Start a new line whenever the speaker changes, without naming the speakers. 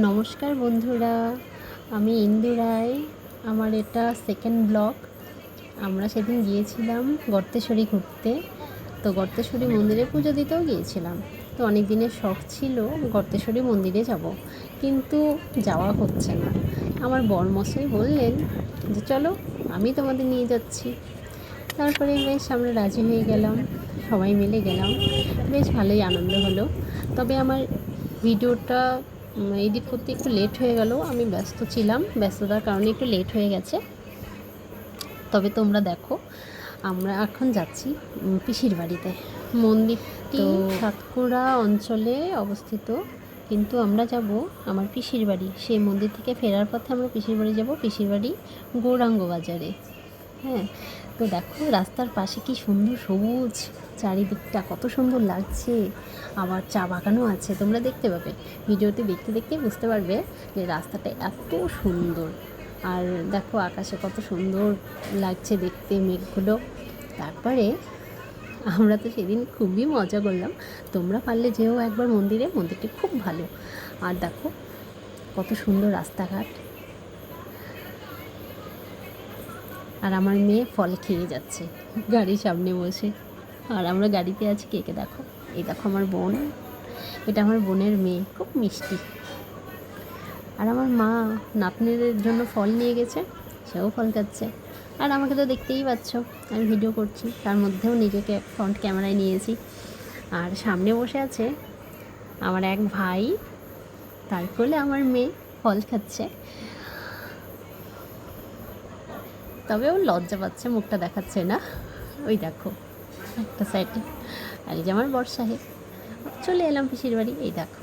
নমস্কার বন্ধুরা, আমি ইন্দু রায়। আমার এটা সেকেন্ড ব্লগ আমরা সেদিন গিয়েছিলাম গর্তেশ্বরী ঘুরতে। তো গর্তেশ্বরী মন্দিরে পুজো দিতেও গিয়েছিলাম। তো অনেক দিনের শখ ছিল গর্তেশ্বরী মন্দিরে যাব। কিন্তু যাওয়া হচ্ছে না। আমার বরমশাই বললেন যে, চলো, আমি তোমাদের নিয়ে যাচ্ছি। তারপরে বেশ আমরা রাজি হয়ে গেলাম, সবাই মিলে গেলাম। বেশ ভালোই আনন্দ হলো। তবে আমার ভিডিওটা এডিট করতে একটু লেট হয়ে গেল আমি ব্যস্ত ছিলাম। ব্যস্ততার কারণে একটু লেট হয়ে গেছে। তবে তোমরা দেখো আমরা এখন যাচ্ছি পিসির বাড়িতে। মন্দিরটি সাতকুড়া অঞ্চলে অবস্থিত কিন্তু আমরা যাব আমার পিসির বাড়ি। সেই মন্দির থেকে ফেরার পথে আমরা পিসির বাড়ি যাব। পিসির বাড়ি গৌরাঙ্গ বাজারে। হ্যাঁ তো দেখো রাস্তার পাশে কি সুন্দর সবুজ চারিদিকটা, কত সুন্দর লাগছে। আবার চা বাগানও আছে, তোমরা দেখতে পাবে। ভিডিওতে দেখতে দেখতে বুঝতে পারবে যে রাস্তাটা এত সুন্দর। আর দেখো আকাশে কত সুন্দর লাগছে দেখতে মেঘগুলো। তারপরে আমরা তো সেদিন খুবই মজা করলাম। তোমরা পারলে যেও একবার মন্দিরে, মন্দিরটি খুব ভালো। আর দেখো কত সুন্দর রাস্তাঘাট। আর আমার মেয়ে ফল খেয়ে যাচ্ছে। গাড়ির সামনে বসে। আর আমরা গাড়িতে আছি, কে কে দেখো? এই দেখো আমার বোন। এটা আমার বোনের মেয়ে, খুব মিষ্টি। আর আমার মা নাতনিদের জন্য ফল নিয়ে গেছে, সেও ফল খাচ্ছে। আর আমাকে তো দেখতেই পাচ্ছ, আমি ভিডিও করছি, তার মধ্যেও নিজেকে ফ্রন্ট ক্যামেরায় নিয়েছি। আর সামনে বসে আছে আমার এক ভাই, তার তারপরে আমার মেয়ে ফল খাচ্ছে। তবে ও লজ্জা পাচ্ছে, মুখটা দেখাচ্ছে না। ওই দেখো, একটা সাইডে আর এই যে আমার বর্ষাহে। চলে এলাম পিসির বাড়ি, এই দেখো।